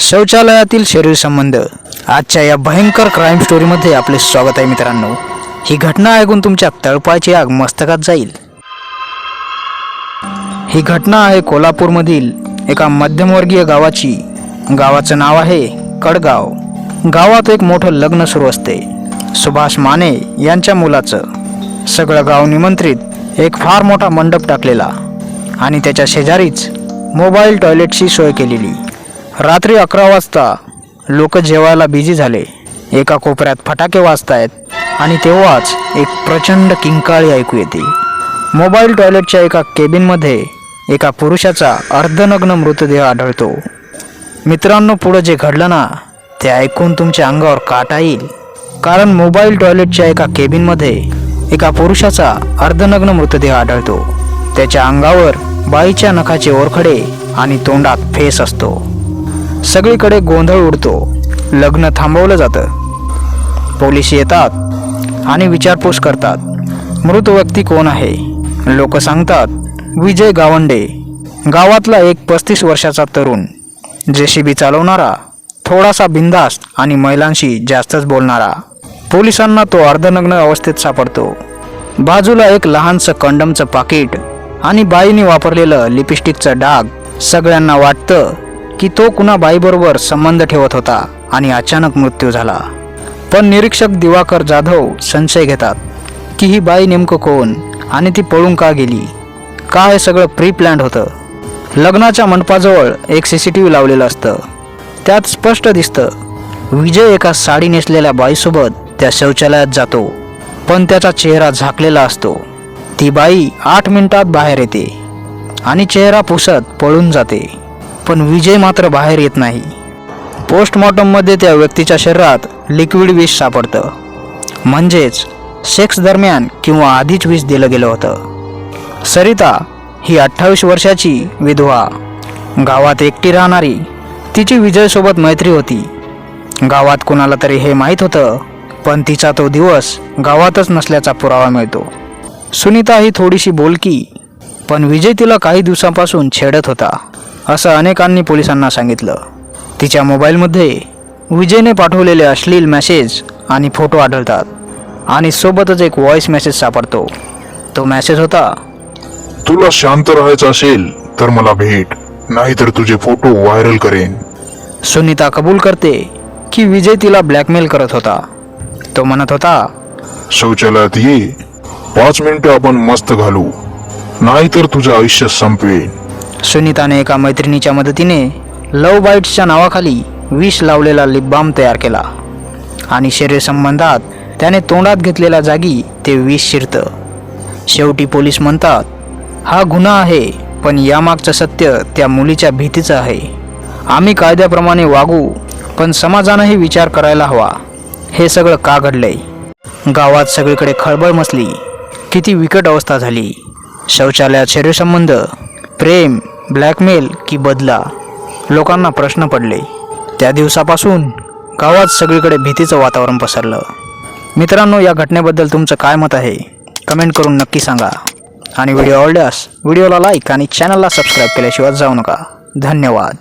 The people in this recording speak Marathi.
शौचालयातील शरीर संबंध. आजच्या या भयंकर क्राईम स्टोरीमध्ये आपले स्वागत आहे मित्रांनो. ही घटना ऐकून तुमच्या तळपायची आग मस्तकात जाईल. ही घटना आहे कोल्हापूरमधील एका मध्यमवर्गीय गावाची. गावाचं नाव आहे कडगाव. गावात एक मोठं लग्न सुरू असते. सुभाष माने यांच्या मुलाचं. सगळं गाव निमंत्रित एक फार मोठा मंडप टाकलेला आणि त्याच्या शेजारीच मोबाईल टॉयलेटची सोय केलेली. रात्री अकरा वाजता लोक जेवायला बिझी झाले. एका कोपऱ्यात फटाके वाजतायत आणि तेव्हाच एक प्रचंड किंकाळी ऐकू येते. मोबाईल टॉयलेटच्या एका केबिनमध्ये एका पुरुषाचा अर्धनग्न मृतदेह आढळतो. मित्रांनो पुढं जे घडलं ना ते ऐकून तुमच्या अंगावर काटा येईल. कारण मोबाईल टॉयलेटच्या एका केबिनमध्ये एका पुरुषाचा अर्धनग्न मृतदेह आढळतो. त्याच्या अंगावर बाईच्या नखाचे ओरखडे आणि तोंडात फेस असतो. सगळीकडे गोंधळ उडतो. लग्न थांबवलं जातं. पोलीस येतात आणि विचारपूस करतात. मृत व्यक्ती कोण आहे? लोक सांगतात विजय गावंडे. गावातला एक पस्तीस वर्षाचा तरुण. जेसीबी चालवणारा थोडासा बिंदास्त आणि महिलांशी जास्तच बोलणारा. पोलिसांना तो अर्धनग्न अवस्थेत सापडतो. बाजूला एक लहानसं कंडमचं पाकिट आणि बाईने वापरलेलं लिपस्टिकचं डाग सगळ्यांना वाटतं की तो कुणा बाईबरोबर संबंध ठेवत होता आणि अचानक मृत्यू झाला. पण निरीक्षक दिवाकर जाधव संशय घेतात की ही बाई नेमकं कोण आणि ती पळून का गेली? का हे सगळं प्री प्लॅन्ड होतं? लग्नाच्या मंडपाजवळ एक सी सी टी व्ही लावलेलं असतं. त्यात स्पष्ट दिसतं विजय एका साडी नेसलेल्या बाईसोबत त्या शौचालयात जातो पण त्याचा चेहरा झाकलेला असतो. ती बाई आठ मिनिटात बाहेर येते आणि चेहरा पुसत पळून जाते. पण विजय मात्र बाहेर येत नाही. पोस्टमॉर्टममध्ये त्या व्यक्तीच्या शरीरात लिक्विड विष सापडतं. म्हणजेच सेक्स दरम्यान किंवा आधीच विष दिलं गेलं होतं. सरिता ही अठ्ठावीस वर्षाची विधवा. गावात एकटी राहणारी तिची विजयसोबत मैत्री होती. गावात कोणाला तरी हे माहीत होतं पण तिचा तो दिवस गावातच नसल्याचा पुरावा मिळतो. सुनीता ही थोडीशी बोलकी पण विजय तिला काही दिवसांपासून छेडत होता. असं अनेकांनी पोलिसांना सांगितलं. तिच्या मोबाईलमध्ये विजयने पाठवलेले अश्लील मेसेज आणि फोटो आढळतात. आणि सोबतच एक व्हॉइस मेसेज सापडतो. तो मेसेज होता तुला शांत राहायचं असेल तर मला भेट नाहीतर तुझे फोटो व्हायरल करेन. सुनीता कबूल करते की विजय तिला ब्लॅकमेल करत होता. तो म्हणत होता शौचालयात ये पाच मिनिटं आपण मस्त घालू नाहीतर तुझं आयुष्य संपवेन सुनीताने एका मैत्रिणीच्या मदतीने लव बाईट्सच्या नावाखाली विष लावलेला लिप बाम तयार केला. आणि शरीरसंबंधात त्याने तोंडात घेतलेल्या जागी ते विष शिरतं. शेवटी पोलीस म्हणतात हा गुन्हा आहे पण यामागचं सत्य त्या मुलीच्या भीतीचं आहे. आम्ही कायद्याप्रमाणे वागू पण समाजानंही विचार करायला हवा. हे सगळं का घडलंय? गावात सगळीकडे खळबळ मचली. किती विकट अवस्था झाली. शौचालयात शरीरसंबंध प्रेम ब्लॅकमेल की बदला? लोकांना प्रश्न पडले. त्या दिवसापासून गावात सगळीकडे भीतीचं वातावरण पसरलं. मित्रांनो या घटनेबद्दल तुमचं काय मत आहे? कमेंट करून नक्की सांगा. आणि व्हिडिओ आवडल्यास व्हिडिओला लाईक आणि चॅनलला सबस्क्राईब केल्याशिवाय जाऊ नका. धन्यवाद.